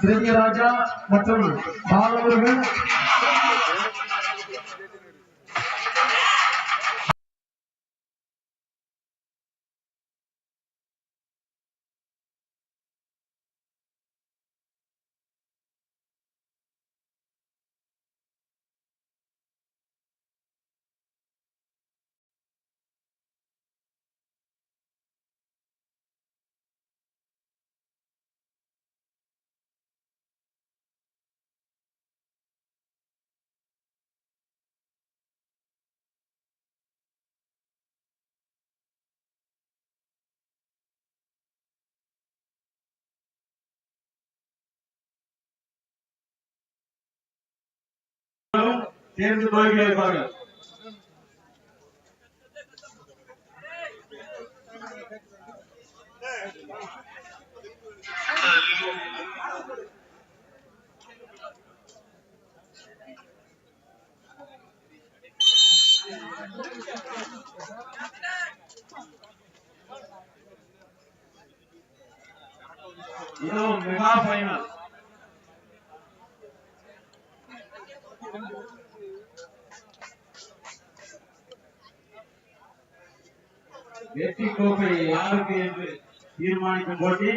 திரவியராஜா மற்றும் பாலவர்கள் தேர்ந்து போய்கிட்டே இருப்பார்கள் இது மெகா ஃபைனல் வெற்றி கோப்பை யாருக்கு என்று தீர்மானிக்கும் போட்டி?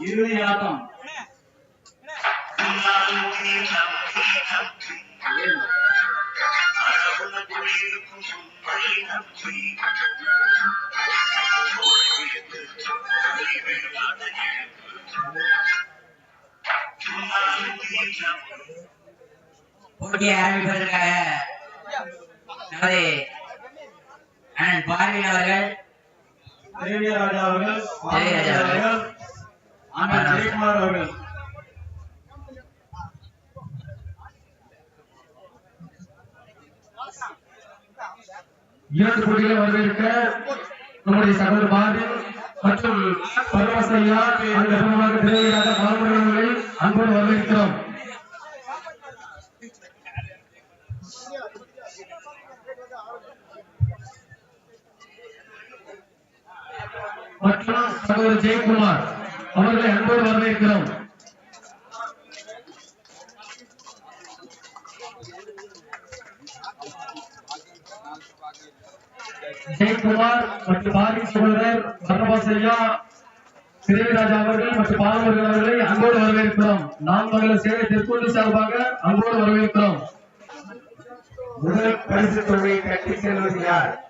இறுதி ஆட்டம். போட்டியை ஆரம்பிப்பதற்காக நமது அண்ணன் பார்வீன் அவர்கள் தேவியராஜா அவர்கள் தேவியராஜா அவர்கள். அண்ணன் ஜெயக்குமார் அவர்கள் இரண்டு போட்டிகளை வரவேற்க நம்முடைய சகோதர பாரதி மற்றும் பரமசையா அந்த அன்போடு வரவேற்கிறோம் மற்றும் சகோதரர் ஜெயக்குமார் அவர்களை அன்போடு வரவேற்கிறோம். ஜெயக்குமார் மற்றும் பாரதி சகோதரர் பரமபாசையா சிறைராஜா அவர்கள் மற்றும் பாலவர்கள் அவர்களை அன்போடு வரவேற்கிறோம். நாம் மகளிர் சேவை தெற்கொண்டு சார்பாக அன்போடு வரவேற்கிறோம். முதல் பரிசு தொகையை கட்டி செல்வது யார்?